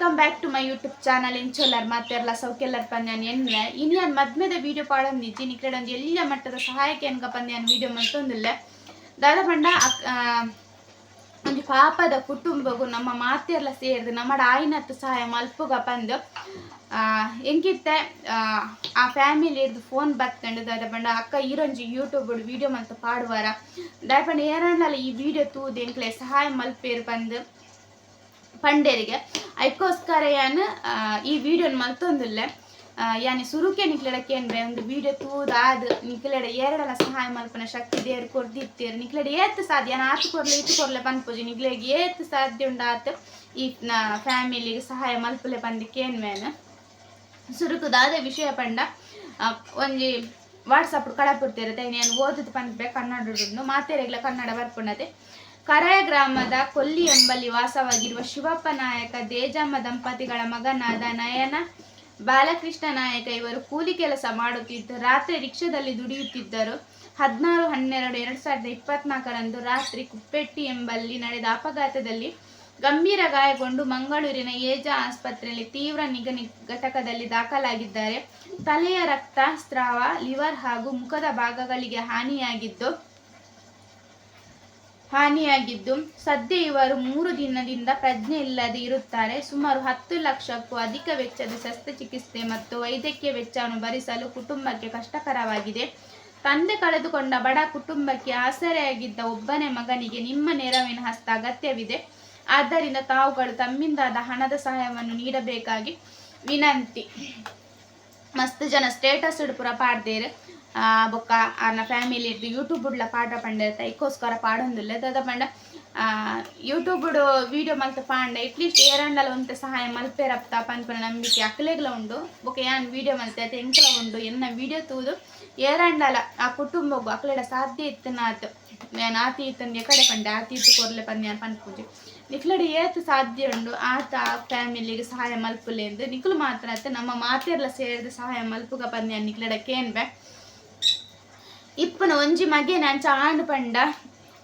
Welcome back to my YouTube channel ಇಂಚೊಲ್ಲರ್ ಮಾತೆರ್ಲ ಸೌಕೆಲ್ಲರ್ ಪಂದ್ಯಾನ್ ಎನ್ವೆ ಇನ್ಯಾನ್ ಮದ್ಮೆದ video ನಿಜಿ ನಿಕ್ಲೆಡ್ ಒಂದು ಎಲ್ಲ ಮಟ್ಟದ ಸಹಾಯಕ್ಕೆ ಎನ್ಕ ಪಂದ್ಯಾನ್ ವಿಡಿಯೋ ಮಲ್ತೊಂದಿಲ್ಲ ದಾದ ಪಂಡ ಒಂದು ಪಾಪದ ಕುಟುಂಬಗೂ ನಮ್ಮ ಮಾತೆರ್ಲ ಸೇರಿದು ನಮ್ಮ ಆಯಿನತ್ತು ಸಹಾಯ ಮಲ್ಪುಗ ಪಂದು ಆ, ಎಂಗಿತ್ತೆ ಆ, ಫ್ಯಾಮಿಲಿ ಇರ್ದು ಫೋನ್ ಬತ್ತಂಡು ದಾದ ಪಂಡ ಅಕ್ಕ ಈರೊಂಜಿ ಯೂಟ್ಯೂಬ್ ವಿಡಿಯೋ ಮಂತ ಪಾಡುವಾರ ದಾದ ಪಂಡ ಏರಣ್ಣಲ ಈ ವಿಡಿಯೋ ತೂದು ಎಂಕ್ಲೆ ಸಹಾಯ ಮಲ್ಪೇರು ಪಂದು ಆ, ಈ ವಿಡಿಯೋನ ಮಲ್ತೊಂದುಲ್ಲೆ. ಆ, ಯಾನಿ ಸುರುಕೆ ನಿಕ್ಲೆಡಕ್ಕೆ ಅಂದ್ರೆ ಒಂದು ವಿಡಿಯೋ ತೂದಾದ್ ನಿಕ್ಲೆಡ ಎರಡಲ ಸಹಾಯ ಮಲ್ಪನ ಶಕ್ತಿ ದೇವ್ರು ಕೊರ್ದಿತ್ತೀರ್ ನಿಕ್ಲೆಡ ಏತ್ ಸಾಧ್ಯ ಯಾನ ಆತು ಕೊರ್ಲೆ ಇತ್ತು ಕೊರ್ಲೆ ಪನ್ಪುಜಿ ನಿಕ್ಲೆಗ್ ಏತ್ ಸಾಧ್ಯ ಉಂಡಾತ್ ಈ ಫ್ಯಾಮಿಲಿಗೆ ಸಹಾಯ ಮಲ್ಪಲೆ ಪಂದಿಕ್ಕೆ ಏನ್ವೇನ ಸುರುಕುದಾದ ವಿಷಯ ಪಂಡ. ಒಂಜಿ ವಾಟ್ಸಪ್ ಕಳಪುರ್ತಿರುತ್ತೆ. ನಾನು ಓದಿದ್ ಬಂದ್ಬೇಕು ಕನ್ನಡ ಮಾತೇರೆಗ್ಲ ಕನ್ನಡ ಬರ್ಪುಂಡತೆ ಕರಾಯ ಗ್ರಾಮದ ಕೊಲ್ಲಿ ಎಂಬಲ್ಲಿ ವಾಸವಾಗಿರುವ ಶಿವಪ್ಪ ನಾಯಕ, ದೇಜಮ್ಮ ದಂಪತಿಗಳ ಮಗನಾದ ನಯನ, ಬಾಲಕೃಷ್ಣ ನಾಯಕ ಇವರು ಕೂಲಿ ಕೆಲಸ ಮಾಡುತ್ತಿದ್ದ ರಾತ್ರಿ ರಿಕ್ಷಾದಲ್ಲಿ ದುಡಿಯುತ್ತಿದ್ದರು. ಹದಿನಾರು, ಹನ್ನೆರಡು, ಎರಡು ಸಾವಿರದ ಇಪ್ಪತ್ನಾಲ್ಕರಂದು ರಾತ್ರಿ ಕುಪ್ಪೆಟ್ಟಿ ಎಂಬಲ್ಲಿ ನಡೆದ ಅಪಘಾತದಲ್ಲಿ ಗಂಭೀರ ಗಾಯಗೊಂಡು ಮಂಗಳೂರಿನ ಏಜಾ ಆಸ್ಪತ್ರೆಯಲ್ಲಿ ತೀವ್ರ ನಿಗನಿ ಘಟಕದಲ್ಲಿ ದಾಖಲಾಗಿದ್ದಾರೆ. ತಲೆಯ ರಕ್ತ, ಸ್ರಾವ, ಲಿವರ್ ಹಾಗೂ ಮುಖದ ಭಾಗಗಳಿಗೆ ಹಾನಿಯಾಗಿದ್ದು ಹಾನಿಯಾಗಿದ್ದು ಸದ್ಯ ಇವರು ಮೂರು ದಿನದಿಂದ ಪ್ರಜ್ಞೆ ಇಲ್ಲದೆ ಇರುತ್ತಾರೆ. ಸುಮಾರು ಹತ್ತು ಲಕ್ಷಕ್ಕೂ ಅಧಿಕ ವೆಚ್ಚದ ಶಸ್ತ್ರಚಿಕಿತ್ಸೆ ಮತ್ತು ವೈದ್ಯಕೀಯ ವೆಚ್ಚವನ್ನು ಭರಿಸಲು ಕುಟುಂಬಕ್ಕೆ ಕಷ್ಟಕರವಾಗಿದೆ. ತಂದೆ ಕಳೆದುಕೊಂಡ ಬಡ ಕುಟುಂಬಕ್ಕೆ ಆಸರೆಯಾಗಿದ್ದ ಒಬ್ಬನೇ ಮಗನಿಗೆ ನಿಮ್ಮ ನೆರವಿನ ಹಸ್ತ ಅಗತ್ಯವಿದೆ. ಆದ್ದರಿಂದ ತಾವುಗಳು ತಮ್ಮಿಂದಾದ ಹಣದ ಸಹಾಯವನ್ನು ನೀಡಬೇಕಾಗಿ ವಿನಂತಿ. ಮಸ್ತ್ ಜನ ಸ್ಟೇಟಸ್ ಇಡ್ಪುರ ಪಾಡ್ದೇರೆ ಬೊಕ್ಕ ಆನ ಫ್ಯಾಮಿಲಿ ಇರ್ದು ಯೂಟ್ಯೂಬ್ ಉಡ್ಲ ಪಾಠ ಪಂಡಿರ್ತ ಇಕ್ಕೋಸ್ಕರ ಪಾಡೊಂದಿಲ್ಲ. ದಾದ ಪಂಡ ಯೂಟ್ಯೂಬ್ ವಿಡಿಯೋ ಮಲ್ತ ಪಾಂಡ ಇಟ್ಲೀಸ್ಟ್ ಏರಂಡಲ ಒಂತೆ ಸಹಾಯ ಮಲ್ಪೇರಪ್ತ ಪನ್ಪುನ ನಂಬಿಕೆ ಅಕ್ಲೆಗ್ಲ ಉಂಡು. ಬೊಕ ಯಾನ್ ವಿಡಿಯೋ ಮಲ್ತೆ ಅತ್ತೆ ಎಂಕ್ಲ ಉಂಡು, ಎನ್ನ ವಿಡಿಯೋ ತೂದು. ಏರಂಡಲ ಆ ಕುಟುಂಬಗು ಅಕ್ಲೆಡ ಸಾಧ್ಯ ಇತ್ತನಾತ್ ನಾನು ಆತಿ ಇತ್ತಂದು ಎಕಡೆ ಪಂಡೆ, ಆತಿ ಇತ್ತು ಕೊರ್ಲೆ ಪಂದ್ಯ ಪನ್ಪುಜಿ. ನಿಕ್ಲಡಿ ಏತು ಸಾಧ್ಯ ಉಂಡು, ಆತ ಫ್ಯಾಮಿಲಿಗೆ ಸಹಾಯ ಮಲ್ಪುಲೆ ಎಂದು. ನಿಕ್ಲು ಮಾತ್ರ ನಮ್ಮ ಮಾತೆರ್ಲ ಸೇರಿದ ಸಹಾಯ ಮಲ್ಪುಗ ಪಂದ್ಯ ನಿಕ್ಲಡ ಕೇನ್ಬೆ. ಇಪ್ಪನ ಒಂಜಿ ಮಗೆ ನಾನು ಆಂಡ್ ಪಂಡ.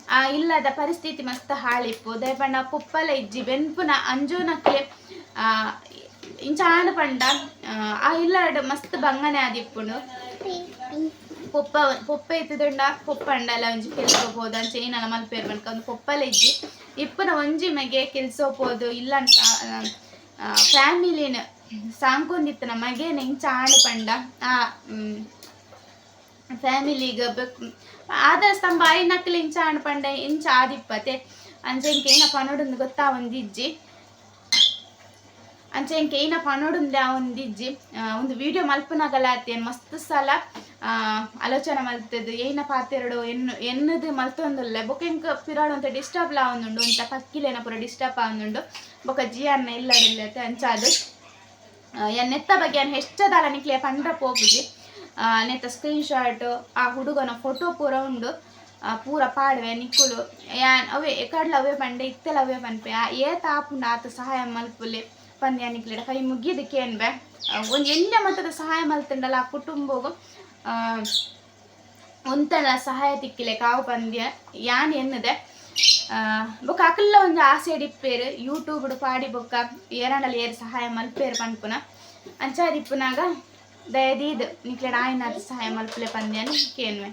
ಆ ಇಲ್ಲದ ಪರಿಸ್ಥಿತಿ ಮಸ್ತ್ ಹಾಳಿಪ್ಪು. ದಯಪಂಡ ಪುಪ್ಪಲ ಇಜ್ಜಿ ಬೆನ್ಪುನ ಅಂಜೋನಕ್ಕೆ ಆ ಇಂಚಾಂಡ್ ಪಂಡ. ಆ, ಇಲ್ಲಡ್ ಮಸ್ತ್ ಬಂಗನೆ ಆದಿಪ್ಪುಂಡು ಪೊಪ್ಪ ಪೊಪ್ಪ ಇತ್ತುದಂಡ ಪೊಪ್ಪಂಡಲ ಒಂಜಿ ಕೆಲ್ಸೋಬೋದು ಅಂಚೆ ಏನಲ್ಲ ಮಲ್ಪೇರ್ ಮನ್ಕ ಒಂದು ಪೊಪ್ಪಲ ಇಜ್ಜಿ. ಇಪ್ಪನ ಒಂಜಿ ಮಗೆ ಕೆಲ್ಸೋಬೋದು ಇಲ್ಲ ಅಂತ ಫ್ಯಾಮಿಲಿನ ಸಾಂಕೊಂದಿತ್ತು ನಮಗೆ ಇಂಚ ಆಂಡ್ ಪಂಡ. ಆ ಫ್ಯಾಮಿಲಿಗ ಆಧಾರ ಸ್ತಂಭ ನಕ್ಲಿ ಇಂಚ ಪಂಡ ಇಂಚ ಆದಿಪ್ಪತೆ ಅಂಚೆಂಕೆ ಏನ ನೋಡೊಂದು ಗೊತ್ತಾ ಒಂದಿಜ್ಜಿ? ಅಂಚೆಂಕೆ ಏನ ನೋಡೊಂದೆ ಆ ಒಂದಿಜ್ಜಿ. ಒಂದು ವಿಡಿಯೋ ಮಲ್ಪನಾಗಲಾತಿ ಮಸ್ತ್ ಸಲ ಆಲೋಚನೆ ಮಲ್ತದ್ದು. ಏನ ಆತೆರಡು? ಎನ್ನು, ಎನ್ನದು ಮಲ್ತೊಂದಲ್ಲ. ಬೊಕ ಎಂಕ್ ಪಿರಾಡು ಅಂತ ಡಿಸ್ಟರ್ಬ್ ಲ ಒಂದುಂಡು ಒಂತ ಪಕ್ಕಿಲೇನ ಪೂರ ಡಿಸ್ಟರ್ಬ್ ಆವೊಂದುಂಡು. ಬೊಕ ಜಿಯನ್ನ ಇಲ್ಲಡಿಲ್ಲತೆ ಅಂಚಾದು. ಎನ್ನೆತ್ತ ಬಗ್ಗೆ ಏನು ಹೆಚ್ಚದಾಲ ನಿಕ್ಲೆ ಪಂಡ್ರ ಪೋಪುಜಿ ಆ, ನೆತ್ತ ಸ್ಕ್ರೀನ್ ಶಾಟ್ ಆ ಹುಡುಗನ ಫೋಟೋ ಪೂರ ಉಂಡು. ಪೂರ ಪಾಡ್ವೆ ನಿಕ್ಕುಲು ಯಾನ್ ಅವೇ ಎಕಡ್ಲ ಅವೇ ಪಂಡೆ ಇತ್ತೆಲ ಅವೇ ಪನ್ಪೆ. ಏತ ಆಪುಂಡ ಆತ ಸಹಾಯ ಮಲ್ಪುಲಿ. ಪಂದ್ಯ ನಿಕ್ಲಿಡ. ಕೈ ಮುಗಿಯದಕ್ಕೆ ಏನ್ಬೆ ಒಂದು ಎಲ್ಲ ಮಟ್ಟದ ಸಹಾಯ ಮಲ್ತಂಡಲ್ಲ ಆ ಕುಟುಂಬಗೂ ಒಂತನ ಸಹಾಯ ತಿಕ್ಕಿಲೆ ಕಾವು ಪಂದ್ಯ. ಯಾನ್ ಎನ್ನದೆ? ಬೊಕ ಅಕಲ್ಲ ಒಂದು ಆಸೆ ಇಡಿಪ್ಪೇರು ಯೂಟ್ಯೂಬ್ ಪಾಡಿ ಬೊಕ್ಕ ಏರಂಡಲ ಏರು ಸಹಾಯ ಮಲ್ಪೇರು ಪನ್ಪುನ. ಅಂಚಾದಿಪ್ಪುನಾಗ ದಯದೀದ್ ನಿಕ್ಲೆಡ ಆಯ್ನಾದ ಸಹಾಯ ಮಲ್ಪಲೆ ಪಂದ್ಯನ ಕೇನ್ವೆ